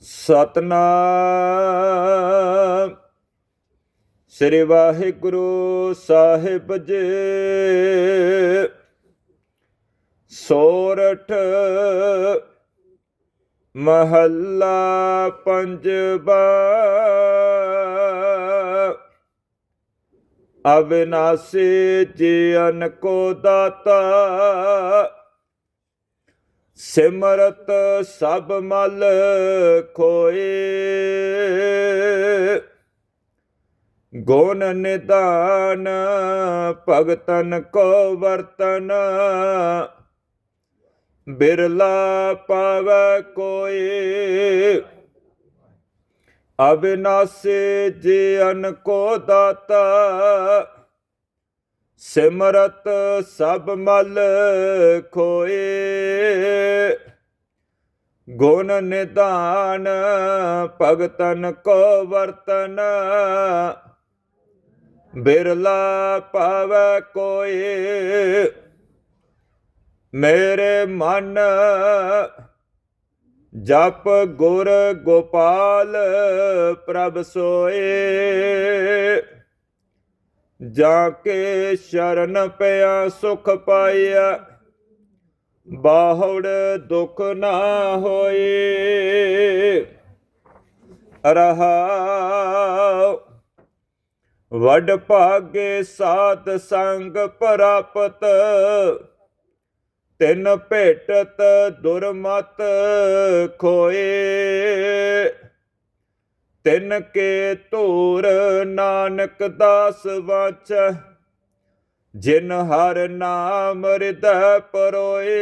ਸਤਨਾਮ। ਸ੍ਰੀ ਵਾਹਿਗੁਰੂ ਸਾਹਿਬ ਜੀ। ਸੋਰਠ ਮਹੱਲਾ ਪੰਜਵਾ। ਅਬਿਨਾਸੀ ਜੀਵਨ ਕੋ ਦਾਤਾ। ਸਿਮਰਤ ਸਭ ਮਲ ਖੋਏ। ਗੁਣ ਨਿਦਾਨ ਭਗਤਨ ਕੋ ਵਰਤਨ। ਬਿਰਲਾ ਪਾਵੈ ਕੋਏ। ਅਬਿਨਾਸੀ ਜੀਵਨ ਕੋ ਦਾਤਾ। ਸਿਮਰਤ ਸਭ ਮਲ ਖੋਏ। ਗੁਣ ਨਿਧਾਨ ਭਗਤਨ ਕੋ ਵਰਤਨ, ਬਿਰਲਾ ਪਾਵੈ ਕੋਏ। ਮੇਰੇ ਮਨ ਜਪ ਗੁਰ ਗੋਪਾਲ ਪ੍ਰਭ ਸੋਏ। ਜਾ ਕੇ ਸ਼ਰਨ ਪਿਆ ਸੁਖ ਪਾਇਆ। ਬਾਹੜ ਦੁਖ ਨਾ ਹੋਏ। ਰਹਾ ਵੱਡ ਭਾਗੇ ਸਾਧ ਸੰਗ ਪ੍ਰਾਪਤ। ਤਿੰਨ ਭੇਟਤ ਦੁਰਮਤ ਖੋਏ। ਤਿਨ ਕੇ ਧੂਰ ਨਾਨਕ ਦਾਸ ਵਾਚ, ਜਿਨ ਹਰ ਨਾਮ ਹਿਰਦੈ ਪਰੋਏ।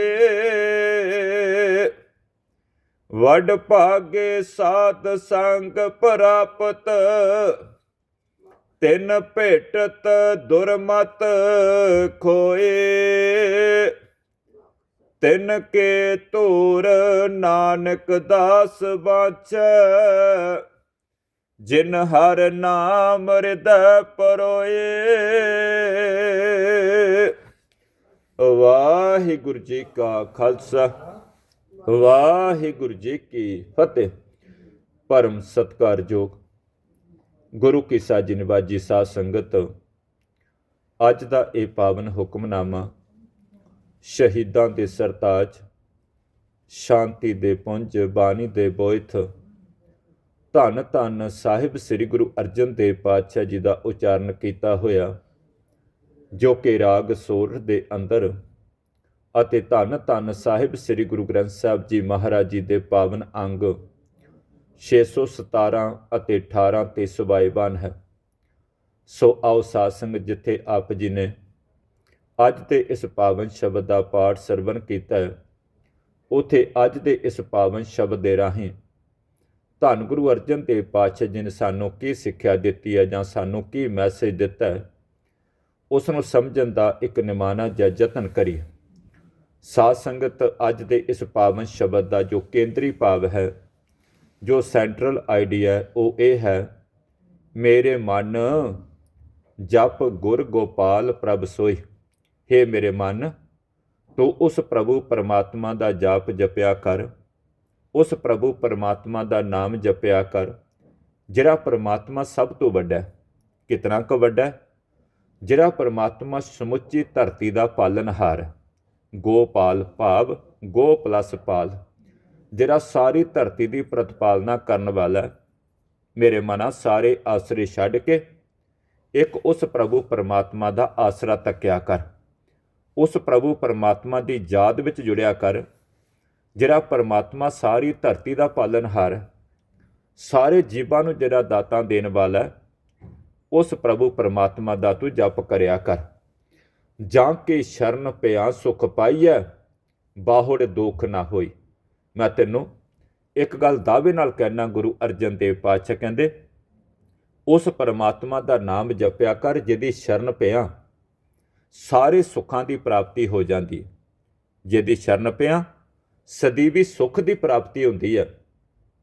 ਵੱਡ ਭਾਗੇ ਸਾਧ ਸੰਗ ਪ੍ਰਾਪਤ, ਤਿਨ ਭੇਟਤ ਦੁਰਮਤ ਖੋਏ। ਤਿਨ ਕੇ ਧੂਰ ਨਾਨਕ ਦਾਸ ਵਾਚੈ ਜਿਨ ਹਰ ਨਾਮ ਹਿਰਦੈ ਪਰੋਏ। ਵਾਹਿਗੁਰੂ ਜੀ ਕਾ ਖਾਲਸਾ, ਵਾਹਿਗੁਰੂ ਜੀ ਕੀ ਫਤਿਹ। ਪਰਮ ਸਤਕਾਰਯੋਗ ਗੁਰੂ ਕੀ ਸਾਜੀ ਨਿਵਾਜੀ ਸਾਧ ਸੰਗਤ, ਅੱਜ ਦਾ ਇਹ ਪਾਵਨ ਹੁਕਮਨਾਮਾ ਸ਼ਹੀਦਾਂ ਦੇ ਸਰਤਾਜ, ਸ਼ਾਂਤੀ ਦੇ ਪੁੰਜ, ਬਾਣੀ ਦੇ ਬੋਇਥ ਧੰਨ ਧੰਨ ਸਾਹਿਬ ਸ੍ਰੀ ਗੁਰੂ ਅਰਜਨ ਦੇਵ ਪਾਤਸ਼ਾਹ ਜੀ ਦਾ ਉਚਾਰਨ ਕੀਤਾ ਹੋਇਆ, ਜੋ ਕਿ ਰਾਗ ਸੋਰ ਦੇ ਅੰਦਰ ਅਤੇ ਧੰਨ ਧੰਨ ਸਾਹਿਬ ਸ੍ਰੀ ਗੁਰੂ ਗ੍ਰੰਥ ਸਾਹਿਬ ਜੀ ਮਹਾਰਾਜ ਜੀ ਦੇ ਪਾਵਨ ਅੰਗ 617 ਅਤੇ 18 ਤੇ ਸੁਭਾਈਵਾਨ ਹੈ। ਸੋ ਆਓ ਸਾਧ ਸੰਗਤ ਜਿੱਥੇ ਆਪ ਜੀ ਨੇ ਅੱਜ ਦੇ ਇਸ ਪਾਵਨ ਸ਼ਬਦ ਦਾ ਪਾਠ ਸਰਵਨ ਕੀਤਾ ਹੈ, ਉਥੇ ਅੱਜ ਦੇ ਇਸ ਪਾਵਨ ਸ਼ਬਦ ਦੇ ਰਾਹੀਂ ਧੰਨ ਗੁਰੂ ਅਰਜਨ ਦੇਵ ਪਾਤਸ਼ਾਹ ਜੀ ਨੇ ਸਾਨੂੰ ਕੀ ਸਿੱਖਿਆ ਦਿੱਤੀ ਹੈ ਜਾਂ ਸਾਨੂੰ ਕੀ ਮੈਸੇਜ ਦਿੱਤਾ ਹੈ ਉਸ ਨੂੰ ਸਮਝਣ ਦਾ ਇੱਕ ਨਿਮਾਣਾ ਜਾਂ ਯਤਨ ਕਰੀਏ। ਸਾਧ ਸੰਗਤ ਅੱਜ ਦੇ ਇਸ ਪਾਵਨ ਸ਼ਬਦ ਦਾ ਜੋ ਕੇਂਦਰੀ ਭਾਵ ਹੈ, ਜੋ ਸੈਂਟਰਲ ਆਈਡੀਆ ਉਹ ਇਹ ਹੈ, ਮੇਰੇ ਮਨ ਜਪ ਗੁਰ ਗੋਪਾਲ ਪ੍ਰਭ ਸੋਈ। हे ਮੇਰੇ ਮਨ, ਤੂੰ ਉਸ ਪ੍ਰਭੂ ਪਰਮਾਤਮਾ ਦਾ ਜਾਪ ਜਪਿਆ ਕਰ। ਉਸ ਪ੍ਰਭੂ ਪਰਮਾਤਮਾ ਦਾ ਨਾਮ ਜਪਿਆ ਕਰ, ਜਿਹੜਾ ਪਰਮਾਤਮਾ ਸਭ ਤੋਂ ਵੱਡਾ ਹੈ, ਕਿਤਨਾ ਕੁ ਵੱਡਾ ਹੈ? ਜਿਹੜਾ ਪਰਮਾਤਮਾ ਸਮੁੱਚੀ ਧਰਤੀ ਦਾ ਪਾਲਨਹਾਰ ਹੈ, ਗੋਪਾਲ ਭਾਵ ਗੋ ਪਲੱਸ ਪਾਲ, ਜਿਹੜਾ ਸਾਰੀ ਧਰਤੀ ਦੀ ਪ੍ਰਤਪਾਲਨਾ ਕਰਨ ਵਾਲਾ ਹੈ। ਮੇਰੇ ਮਨਾ ਸਾਰੇ ਆਸਰੇ ਛੱਡ ਕੇ ਇੱਕ ਉਸ ਪ੍ਰਭੂ ਪਰਮਾਤਮਾ ਦਾ ਆਸਰਾ ਤੱਕਿਆ ਕਰ, ਉਸ ਪ੍ਰਭੂ ਪਰਮਾਤਮਾ ਦੀ ਯਾਦ ਵਿੱਚ ਜੁੜਿਆ ਕਰ ਜਿਹੜਾ ਪਰਮਾਤਮਾ ਸਾਰੀ ਧਰਤੀ ਦਾ ਪਾਲਨਹਾਰ ਸਾਰੇ ਜੀਵਾਂ ਨੂੰ ਜਿਹੜਾ ਦਾਤਾਂ ਦੇਣ ਵਾਲਾ ਉਸ ਪ੍ਰਭੂ ਪਰਮਾਤਮਾ ਦਾ ਤੂੰ ਜਪ ਕਰਿਆ ਕਰ। ਜਾਂ ਕੇ ਸ਼ਰਨ ਪਿਆ, ਸੁਖ ਪਾਈਐ ਬਾਹੜ ਦੁੱਖ ਨਾ ਹੋਈ। ਮੈਂ ਤੈਨੂੰ ਇੱਕ ਗੱਲ ਦਾਅਵੇ ਨਾਲ ਕਹਿਣਾ ਗੁਰੂ ਅਰਜਨ ਦੇਵ ਪਾਤਸ਼ਾਹ ਕਹਿੰਦੇ, ਉਸ ਪਰਮਾਤਮਾ ਦਾ ਨਾਮ ਜਪਿਆ ਕਰ, ਜਿਹਦੀ ਸ਼ਰਨ ਪਿਆ, ਸਾਰੇ ਸੁੱਖਾਂ ਦੀ ਪ੍ਰਾਪਤੀ ਹੋ ਜਾਂਦੀ। ਜਿਹਦੀ ਸ਼ਰਨ ਪਿਆ ਸਦੀਵੀ ਸੁੱਖ ਦੀ ਪ੍ਰਾਪਤੀ ਹੁੰਦੀ ਹੈ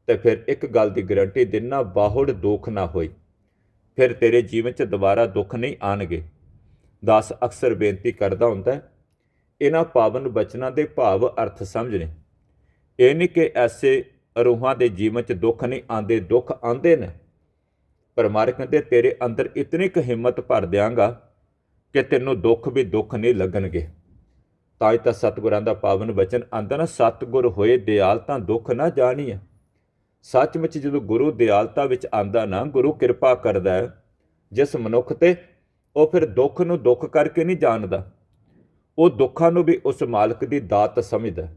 ਤੇ ਫਿਰ ਇੱਕ ਗੱਲ ਦੀ ਗਰੰਟੀ ਦਿਨਾ ਬਾਹੁੜ ਦੁੱਖ ਨਾ ਹੋਈ ਫਿਰ ਤੇਰੇ ਜੀਵਨ 'ਚ ਦੁਬਾਰਾ ਦੁੱਖ ਨਹੀਂ ਆਣਗੇ। ਦਾਸ ਅਕਸਰ ਬੇਨਤੀ ਕਰਦਾ ਹੁੰਦਾ, ਇਹਨਾਂ ਪਾਵਨ ਬਚਨਾਂ ਦੇ ਭਾਵ ਅਰਥ ਸਮਝਣੇ। ਇਹ ਨਹੀਂ ਕਿ ਐਸੇ ਰੂਹਾਂ ਦੇ ਜੀਵਨ 'ਚ ਦੁੱਖ ਨਹੀਂ ਆਂਦੇ ਦੁੱਖ ਆਂਦੇ ਨੇ। ਪਰ ਮਾਰ ਕਹਿੰਦੇ, ਤੇਰੇ ਅੰਦਰ ਇਤਨੀ ਕੁ ਹਿੰਮਤ ਭਰ ਦਿਆਂਗਾ ਕਿ ਤੈਨੂੰ ਦੁੱਖ ਵੀ ਦੁੱਖ ਨਹੀਂ ਲੱਗਣਗੇ। ਤਾਂ ਹੀ ਤਾਂ ਸਤਿਗੁਰਾਂ ਦਾ ਪਾਵਨ ਬਚਨ ਆਂਦਾ ਨਾ, ਸਤਿਗੁਰ ਹੋਏ ਦਿਆਲ ਤਾਂ ਦੁੱਖ ਨਾ ਜਾਣੀਐ। ਸੱਚਮੁੱਚ ਜਦੋਂ ਗੁਰੂ ਦਿਆਲਤਾ ਵਿੱਚ ਆਂਦਾ ਨਾ, ਗੁਰੂ ਕਿਰਪਾ ਕਰਦਾ ਹੈ, ਜਿਸ ਮਨੁੱਖ ਤੇ ਉਹ ਫਿਰ ਦੁੱਖ ਨੂੰ ਦੁੱਖ ਕਰਕੇ ਨਹੀਂ ਜਾਣਦਾ, ਉਹ ਦੁੱਖਾਂ ਨੂੰ ਵੀ ਉਸ ਮਾਲਕ ਦੀ ਦਾਤ ਸਮਝਦਾ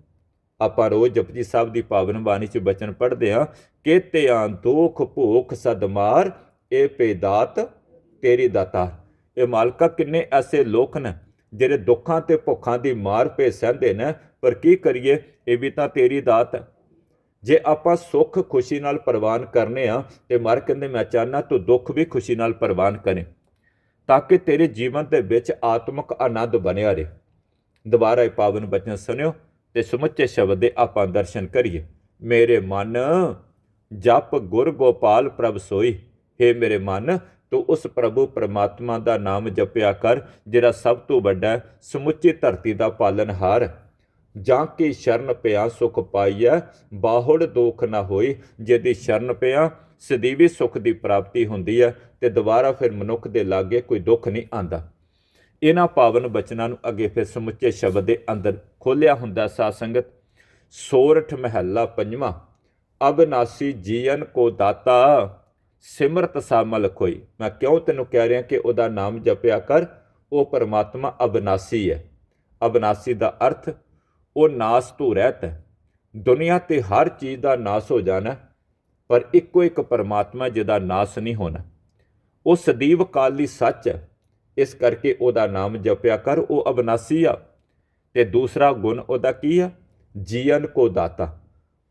ਆਪਾਂ ਰੋਜ਼ ਜਪਜੀ ਸਾਹਿਬ ਦੀ ਪਾਵਨ ਬਾਣੀ 'ਚ ਬਚਨ ਪੜ੍ਹਦੇ ਹਾਂ ਕੇਤਿਆਂ ਦੁੱਖ ਭੋਖ ਸਦਮਾਰ ਇਹ ਪੇ ਦਾਤ ਤੇਰੀ ਦਾਤਾ ਇਹ ਮਾਲਕਾ ਕਿੰਨੇ ਐਸੇ ਲੋਕ ਨੇ ਜਿਹੜੇ ਦੁੱਖਾਂ ਤੇ ਭੁੱਖਾਂ ਦੀ ਮਾਰ ਪੇ ਸਹਿੰਦੇ ਨੇ, ਪਰ ਕੀ ਕਰੀਏ? ਇਹ ਵੀ ਤਾਂ ਤੇਰੀ ਦਾਤ ਹੈ। ਜੇ ਆਪਾਂ ਸੁੱਖ ਖੁਸ਼ੀ ਨਾਲ ਪ੍ਰਵਾਨ ਕਰਨੇ ਆ, ਤੇ ਮਰ ਕਹਿੰਦੇ, ਮੈਂ ਚਾਹਨਾ ਤੂੰ ਦੁੱਖ ਵੀ ਖੁਸ਼ੀ ਨਾਲ ਪ੍ਰਵਾਨ ਕਰੇ, ਤਾਂ ਕਿ ਤੇਰੇ ਜੀਵਨ ਦੇ ਵਿੱਚ ਆਤਮਿਕ ਆਨੰਦ ਬਣਿਆ ਰਹੇ। ਦੁਬਾਰਾ ਇਹ ਪਾਵਨ ਬਚਨ ਸੁਣਿਓ ਤੇ ਸਮੁੱਚੇ ਸ਼ਬਦ ਦੇ ਆਪਾਂ ਦਰਸ਼ਨ ਕਰੀਏ। ਮੇਰੇ ਮਨ ਜਪ ਗੁਰ ਗੋਪਾਲ ਪ੍ਰਭ ਸੋਈ हे ਮੇਰੇ ਮਨ ਤੂੰ ਉਸ ਪ੍ਰਭੂ ਪਰਮਾਤਮਾ ਦਾ ਨਾਮ ਜਪਿਆ ਕਰ, ਜਿਹੜਾ ਸਭ ਤੋਂ ਵੱਡਾ ਸਮੁੱਚੀ ਧਰਤੀ ਦਾ ਪਾਲਨਹਾਰ ਜਾਂ ਕੀ ਸ਼ਰਨ ਪਿਆ ਸੁਖ ਪਾਈਐ, ਬਾਹੁੜ ਦੁੱਖ ਨਾ ਹੋਈ, ਜਿਹਦੀ ਸ਼ਰਨ ਪਿਆ, ਸਦੀਵੀ ਸੁਖ ਦੀ ਪ੍ਰਾਪਤੀ ਹੁੰਦੀ ਹੈ ਤੇ ਦੁਬਾਰਾ ਫਿਰ ਮਨੁੱਖ ਦੇ ਲਾਗੇ ਕੋਈ ਦੁੱਖ ਨਹੀਂ ਆਂਦਾ। ਇਹਨਾਂ ਪਾਵਨ ਬਚਨਾਂ ਨੂੰ ਅੱਗੇ ਫਿਰ ਸਮੁੱਚੇ ਸ਼ਬਦ ਦੇ ਅੰਦਰ ਖੋਲਿਆ ਹੁੰਦਾ ਸਾਧ ਸੰਗਤ। ਸੋਰਠ ਮਹੱਲਾ ਪੰਜਵਾਂ, ਅਬਨਾਸੀ ਜੀਵਨ ਕੋ ਦਾਤਾ। ਸਿਮਰਤ ਸਾਮਲ ਕੋਈ ਮੈਂ ਕਿਉਂ ਤੈਨੂੰ ਕਹਿ ਰਿਹਾ ਕਿ ਉਹਦਾ ਨਾਮ ਜਪਿਆ ਕਰ? ਉਹ ਪਰਮਾਤਮਾ ਅਬਨਾਸੀ ਹੈ। ਅਬਨਾਸੀ ਦਾ ਅਰਥ, ਉਹ ਨਾਸ ਤੋਂ ਰਹਿਤ ਹੈ। ਦੁਨੀਆ ਤੇ ਹਰ ਚੀਜ਼ ਦਾ ਨਾਸ ਹੋ ਜਾਣਾ ਪਰ ਇੱਕੋ ਇੱਕ ਪਰਮਾਤਮਾ ਜਿਹਦਾ ਨਾਸ ਨਹੀਂ ਹੋਣਾ। ਉਹ ਸਦੀਵ ਕਾਲ ਦੀ ਸੱਚ ਹੈ। ਇਸ ਕਰਕੇ ਉਹਦਾ ਨਾਮ ਜਪਿਆ ਕਰ, ਉਹ ਅਬਨਾਸੀ ਆ। ਤੇ ਦੂਸਰਾ ਗੁਣ ਉਹਦਾ ਕੀ ਆ? ਜੀਵਨ ਕੋ ਦਾਤਾ।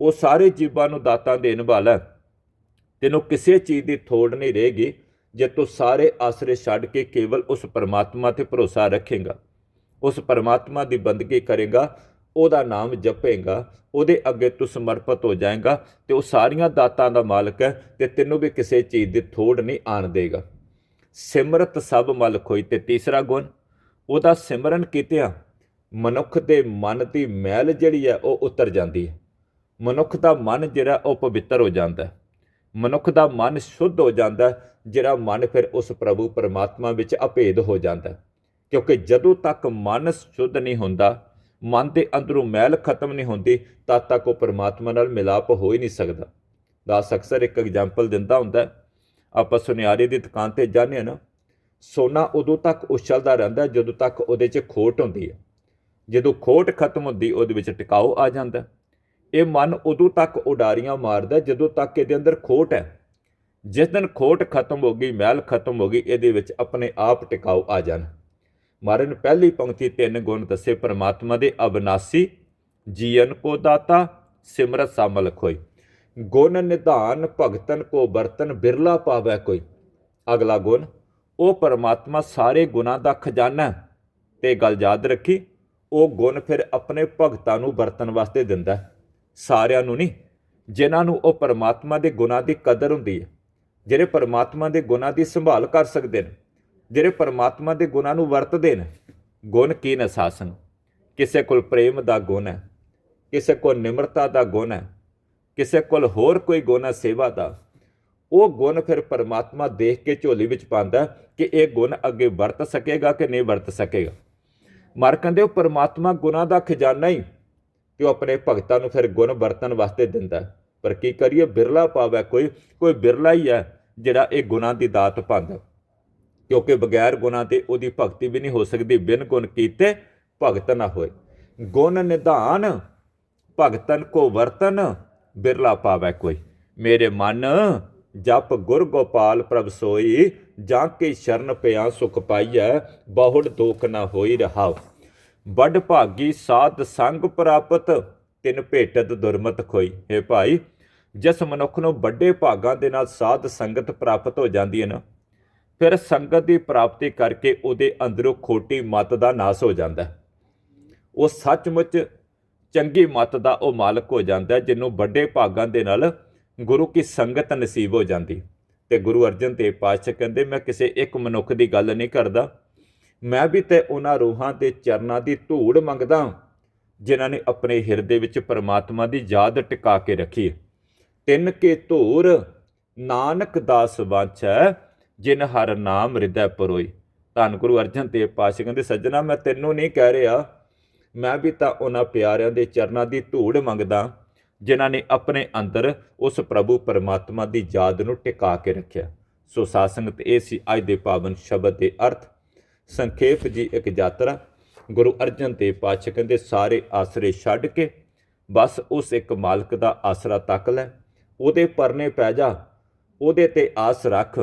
ਉਹ ਸਾਰੇ ਜੀਵਾਂ ਨੂੰ ਦਾਤਾ ਦੇਣ ਵਾਲਾ ਤੈਨੂੰ ਕਿਸੇ ਚੀਜ਼ ਦੀ ਥੋੜ ਨਹੀਂ ਰਹੇਗੀ ਜੇ ਤੂੰ ਸਾਰੇ ਆਸਰੇ ਛੱਡ ਕੇ ਕੇਵਲ ਉਸ ਪਰਮਾਤਮਾ ਤੇ ਭਰੋਸਾ ਰੱਖੇਗਾ, ਉਸ ਪਰਮਾਤਮਾ ਦੀ ਬੰਦਗੀ ਕਰੇਗਾ, ਉਹਦਾ ਨਾਮ ਜਪੇਗਾ, ਉਹਦੇ ਅੱਗੇ ਤੂੰ ਸਮਰਪਿਤ ਹੋ ਜਾਏਗਾ ਤੇ ਉਹ ਸਾਰੀਆਂ ਦਾਤਾਂ ਦਾ ਮਾਲਕ ਹੈ ਤੇ ਤੈਨੂੰ ਵੀ ਕਿਸੇ ਚੀਜ਼ ਦੀ ਥੋੜ ਨਹੀਂ ਆਣ ਦੇਗਾ। ਸਿਮਰਤ ਸਭ ਮਲ ਖੋਈ ਤੇ ਤੀਸਰਾ ਗੁਣ, ਉਹਦਾ ਸਿਮਰਨ ਕੀਤਿਆਂ ਮਨੁੱਖ ਦੇ ਮਨ ਦੀ ਮੈਲ ਜਿਹੜੀ ਹੈ ਉਹ ਉਤਰ ਜਾਂਦੀ ਹੈ। ਮਨੁੱਖ ਦਾ ਮਨ ਜਿਹੜਾ ਉਹ ਪਵਿੱਤਰ ਹੋ ਜਾਂਦਾ ਹੈ। ਮਨੁੱਖ ਦਾ ਮਨ ਸ਼ੁੱਧ ਹੋ ਜਾਂਦਾ ਜਿਹੜਾ ਮਨ ਫਿਰ ਉਸ ਪ੍ਰਭੂ ਪਰਮਾਤਮਾ ਵਿੱਚ ਅਭੇਦ ਹੋ ਜਾਂਦਾ ਕਿਉਂਕਿ ਜਦੋਂ ਤੱਕ ਮਨ ਸ਼ੁੱਧ ਨਹੀਂ ਹੁੰਦਾ, ਮਨ ਦੇ ਅੰਦਰੋਂ ਮੈਲ ਖਤਮ ਨਹੀਂ ਹੁੰਦੀ, ਤਦ ਤੱਕ ਉਹ ਪਰਮਾਤਮਾ ਨਾਲ ਮਿਲਾਪ ਹੋ ਹੀ ਨਹੀਂ ਸਕਦਾ। ਦਾਸ ਅਕਸਰ ਇੱਕ ਐਗਜ਼ਾਮਪਲ ਦਿੰਦਾ ਹੁੰਦਾ ਆਪਾਂ ਸੁਨਿਆਰੇ ਦੀ ਦੁਕਾਨ ਤੇ ਜਾਂਦੇ ਹਾਂ ਨਾ, ਸੋਨਾ ਉਦੋਂ ਤੱਕ ਉਛਲਦਾ ਰਹਿੰਦਾ ਜਦੋਂ ਤੱਕ ਉਹਦੇ 'ਚ ਖੋਟ ਹੁੰਦੀ ਹੈ। ਜਦੋਂ ਖੋਟ ਖਤਮ ਹੁੰਦੀ, ਉਹਦੇ ਵਿੱਚ ਟਿਕਾਓ ਆ ਜਾਂਦਾ ਇਹ ਮਨ ਉਦੋਂ ਤੱਕ ਉਡਾਰੀਆਂ ਮਾਰਦਾ ਜਦੋਂ ਤੱਕ ਇਹਦੇ ਅੰਦਰ ਖੋਟ ਹੈ। ਜਿਸ ਦਿਨ ਖੋਟ ਖਤਮ ਹੋ ਗਈ, ਮਹਿਲ ਖਤਮ ਹੋ ਗਈ, ਇਹਦੇ ਵਿੱਚ ਆਪਣੇ ਆਪ ਟਿਕਾਓ ਆ ਜਾਣ। ਮਹਾਰਾਜ ਨੇ ਪਹਿਲੀ ਪੰਕਤੀ ਤਿੰਨ ਗੁਣ ਦੱਸੇ, ਪਰਮਾਤਮਾ ਦੇ ਅਬਨਾਸੀ, ਜੀਵਨ ਕੋ ਦਾਤਾ, ਸਿਮਰਤ ਸਾਮਲ ਖੋਈ। ਗੁਣ ਨਿਧਾਨ ਭਗਤਨ ਕੋ ਬਰਤਨ ਬਿਰਲਾ ਪਾਵੈ ਕੋਈ। ਅਗਲਾ ਗੁਣ, ਉਹ ਪਰਮਾਤਮਾ ਸਾਰੇ ਗੁਣਾਂ ਦਾ ਖਜ਼ਾਨਾ ਹੈ। ਤੇ ਗੱਲ ਯਾਦ ਰੱਖੀ, ਉਹ ਗੁਣ ਫਿਰ ਆਪਣੇ ਭਗਤਾਂ ਨੂੰ ਵਰਤਣ ਵਾਸਤੇ ਦਿੰਦਾ ਸਾਰਿਆਂ ਨੂੰ ਨਹੀਂ, ਜਿਨ੍ਹਾਂ ਨੂੰ ਉਹ ਪਰਮਾਤਮਾ ਦੇ ਗੁਣਾਂ ਦੀ ਕਦਰ ਹੁੰਦੀ ਹੈ, ਜਿਹੜੇ ਪਰਮਾਤਮਾ ਦੇ ਗੁਣਾਂ ਦੀ ਸੰਭਾਲ ਕਰ ਸਕਦੇ ਨੇ, ਜਿਹੜੇ ਪਰਮਾਤਮਾ ਦੇ ਗੁਣਾਂ ਨੂੰ ਵਰਤਦੇ ਨੇ, ਗੁਣ ਕੀ ਨੇ ਸਾਸਨ? ਕਿਸੇ ਕੋਲ ਪ੍ਰੇਮ ਦਾ ਗੁਣ ਹੈ, ਕਿਸੇ ਕੋਲ ਨਿਮਰਤਾ ਦਾ ਗੁਣ ਹੈ, ਕਿਸੇ ਕੋਲ ਹੋਰ ਕੋਈ ਗੁਣ ਹੈ ਸੇਵਾ ਦਾ, ਉਹ ਗੁਣ ਫਿਰ ਪਰਮਾਤਮਾ ਦੇਖ ਕੇ ਝੋਲੀ ਵਿੱਚ ਪਾਉਂਦਾ ਕਿ ਇਹ ਗੁਣ ਅੱਗੇ ਵਰਤ ਸਕੇਗਾ ਕਿ ਨਹੀਂ ਵਰਤ ਸਕੇਗਾ। ਮਰ ਕਹਿੰਦੇ, ਉਹ ਪਰਮਾਤਮਾ ਗੁਣਾਂ ਦਾ ਖਜ਼ਾਨਾ ਹੀ ਕਿ ਉਹ ਆਪਣੇ ਭਗਤਾਂ ਨੂੰ ਫਿਰ ਗੁਣ ਵਰਤਣ ਵਾਸਤੇ ਦਿੰਦਾ ਪਰ ਕੀ ਕਰੀਏ? ਬਿਰਲਾ ਪਾਵੈ ਕੋਈ ਕੋਈ ਬਿਰਲਾ ਹੀ ਹੈ ਜਿਹੜਾ ਇਹ ਗੁਣਾਂ ਦੀ ਦਾਤ ਪਾਉਂਦਾ। ਕਿਉਂਕਿ ਬਗੈਰ ਗੁਣਾਂ 'ਤੇ ਉਹਦੀ ਭਗਤੀ ਵੀ ਨਹੀਂ ਹੋ ਸਕਦੀ। ਬਿਨ ਗੁਣ ਕੀਤੇ ਭਗਤ ਨਾ ਹੋਏ। ਗੁਣ ਨਿਧਾਨ, ਭਗਤਨ ਕੋ ਵਰਤਨ, ਬਿਰਲਾ ਪਾਵੈ ਕੋਈ। ਮੇਰੇ ਮਨ ਜਪ ਗੁਰ ਗੋਪਾਲ ਪ੍ਰਭ ਸੋਈ, ਜਾਂ ਕੇ ਸ਼ਰਨ ਪਿਆ ਸੁਖ ਪਾਈਐ, ਬਹੁੜ ਦੁਖ ਨਾ ਹੋਈ ਰਹਾਉ। ਵੱਡ ਭਾਗੀ ਸਾਧ ਸੰਗ ਪ੍ਰਾਪਤ, ਤਿੰਨ ਭੇਟਤ ਦੁਰਮਤ ਖੋਈ। ਹੈ ਭਾਈ, ਜਿਸ ਮਨੁੱਖ ਨੂੰ ਵੱਡੇ ਭਾਗਾਂ ਦੇ ਨਾਲ ਸਾਧ ਸੰਗਤ ਪ੍ਰਾਪਤ ਹੋ ਜਾਂਦੀ ਹੈ ਨਾ, ਫਿਰ ਸੰਗਤ ਦੀ ਪ੍ਰਾਪਤੀ ਕਰਕੇ ਉਹਦੇ ਅੰਦਰੋਂ ਖੋਟੀ ਮਤ ਦਾ ਨਾਸ ਹੋ ਜਾਂਦਾ ਉਹ ਸੱਚਮੁੱਚ ਚੰਗੀ ਮਤ ਦਾ ਉਹ ਮਾਲਕ ਹੋ ਜਾਂਦਾ ਜਿਹਨੂੰ ਵੱਡੇ ਭਾਗਾਂ ਦੇ ਨਾਲ ਗੁਰੂ ਕੀ ਸੰਗਤ ਨਸੀਬ ਹੋ ਜਾਂਦੀ ਤੇ ਗੁਰੂ ਅਰਜਨ ਦੇਵ ਪਾਤਸ਼ਾਹ ਕਹਿੰਦੇ, ਮੈਂ ਕਿਸੇ ਇੱਕ ਮਨੁੱਖ ਦੀ ਗੱਲ ਨਹੀਂ ਕਰਦਾ ਮੈਂ ਵੀ ਤੇ ਉਹਨਾਂ ਰੂਹਾਂ ਦੇ ਚਰਨਾਂ ਦੀ ਧੂੜ ਮੰਗਦਾ ਜਿਨ੍ਹਾਂ ਨੇ ਆਪਣੇ ਹਿਰਦੇ ਵਿੱਚ ਪਰਮਾਤਮਾ ਦੀ ਯਾਦ ਟਿਕਾ ਕੇ ਰੱਖੀ ਤਿੰਨ ਕੇ ਧੂਰ ਨਾਨਕ ਦਾਸ ਵਾਂਛੈ ਜਿਨ ਹਰ ਨਾਮ ਹਿਰਦੈ ਪਰੋਈ। ਧੰਨ ਗੁਰੂ ਅਰਜਨ ਦੇਵ ਪਾਤਸ਼ਾਹ ਕਹਿੰਦੇ, ਸੱਜਣਾ, ਮੈਂ ਤੈਨੂੰ ਨਹੀਂ ਕਹਿ ਰਿਹਾ। ਮੈਂ ਵੀ ਤਾਂ ਉਹਨਾਂ ਪਿਆਰਿਆਂ ਦੇ ਚਰਨਾਂ ਦੀ ਧੂੜ ਮੰਗਦਾ ਜਿਨ੍ਹਾਂ ਨੇ ਆਪਣੇ ਅੰਦਰ ਉਸ ਪ੍ਰਭੂ ਪਰਮਾਤਮਾ ਦੀ ਯਾਦ ਨੂੰ ਟਿਕਾ ਕੇ ਰੱਖਿਆ। ਸੋ ਸਾਸੰਗਤ ਇਹ ਸੀ ਅੱਜ ਦੇ ਪਾਵਨ ਸ਼ਬਦ ਦੇ ਅਰਥ। ਸੰਖੇਪ ਜੀ ਇੱਕ ਯਾਤਰਾ ਗੁਰੂ ਅਰਜਨ ਦੇਵ ਪਾਤਸ਼ਾਹ ਕਹਿੰਦੇ, ਸਾਰੇ ਆਸਰੇ ਛੱਡ ਕੇ ਬਸ ਉਸ ਇੱਕ ਮਾਲਕ ਦਾ ਆਸਰਾ ਤੱਕ ਲੈ। ਉਹਦੇ ਪਰਨੇ ਪੈ ਜਾ, ਉਹਦੇ ਤੇ ਆਸ ਰੱਖ।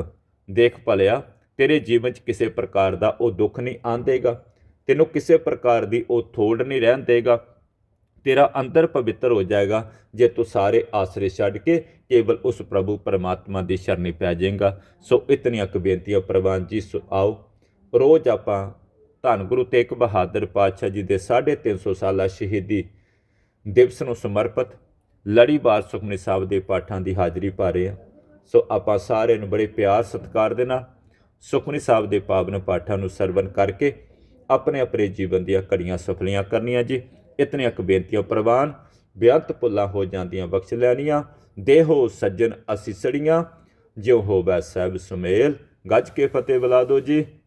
ਦੇਖ ਭਲਿਆ, ਤੇਰੇ ਜੀਵਨ 'ਚ ਕਿਸੇ ਪ੍ਰਕਾਰ ਦਾ ਉਹ ਦੁੱਖ ਨਹੀਂ ਆਂਦੇਗਾ ਤੈਨੂੰ ਕਿਸੇ ਪ੍ਰਕਾਰ ਦੀ ਉਹ ਥੋੜ ਨਹੀਂ ਰਹਿਣ ਦੇਗਾ। ਤੇਰਾ ਅੰਦਰ ਪਵਿੱਤਰ ਹੋ ਜਾਏਗਾ। ਜੇ ਤੂੰ ਸਾਰੇ ਆਸਰੇ ਛੱਡ ਕੇ ਕੇਵਲ ਉਸ ਪ੍ਰਭੂ ਪਰਮਾਤਮਾ ਦੀ ਸ਼ਰਨੀ ਪੈ ਜਾਏਗਾ, ਸੋ ਇਤਨੀਆਂ ਕੁ ਬੇਨਤੀਆਂ ਪ੍ਰਵਾਨ ਜੀ, ਸੋ ਆਓ। ਰੋਜ਼ ਆਪਾਂ ਧੰਨ ਗੁਰੂ ਤੇਗ ਬਹਾਦਰ ਪਾਤਸ਼ਾਹ ਜੀ ਦੇ 350 ਸਾਲਾ ਸ਼ਹੀਦੀ ਦਿਵਸ ਨੂੰ ਸਮਰਪਿਤ ਲੜੀਵਾਰ ਸੁਖਮਨੀ ਸਾਹਿਬ ਦੇ ਪਾਠਾਂ ਦੀ ਹਾਜ਼ਰੀ ਭਰ ਰਹੇ ਹਾਂ। ਸੋ ਆਪਾਂ ਸਾਰਿਆਂ ਨੂੰ ਬੜੇ ਪਿਆਰ ਸਤਿਕਾਰ ਦੇ ਨਾਲ ਸੁਖਮਨੀ ਸਾਹਿਬ ਦੇ ਪਾਵਨ ਪਾਠਾਂ ਨੂੰ ਸਰਵਨ ਕਰਕੇ ਆਪਣੇ ਆਪਣੇ ਜੀਵਨ ਦੀਆਂ ਘੜੀਆਂ ਸਫਲੀਆਂ ਕਰਨੀਆਂ ਜੀ। ਇਤਨੀਆਂ ਕੁ ਬੇਨਤੀਆਂ ਪ੍ਰਵਾਨ, ਬੇਅੰਤ ਪੁੱਲਾਂ ਹੋ ਜਾਂਦੀਆਂ ਬਖਸ਼ ਲੈਣੀਆਂ, ਦੇਹੋ ਸੱਜਣ ਅਸੀਸੜੀਆਂ ਜਿਉ ਹੋਵੈ ਸਹਿਬ ਸੁਮੇਲ, ਗੱਜ ਕੇ ਫਤਿਹ ਬੁਲਾ ਦਿਓ ਜੀ।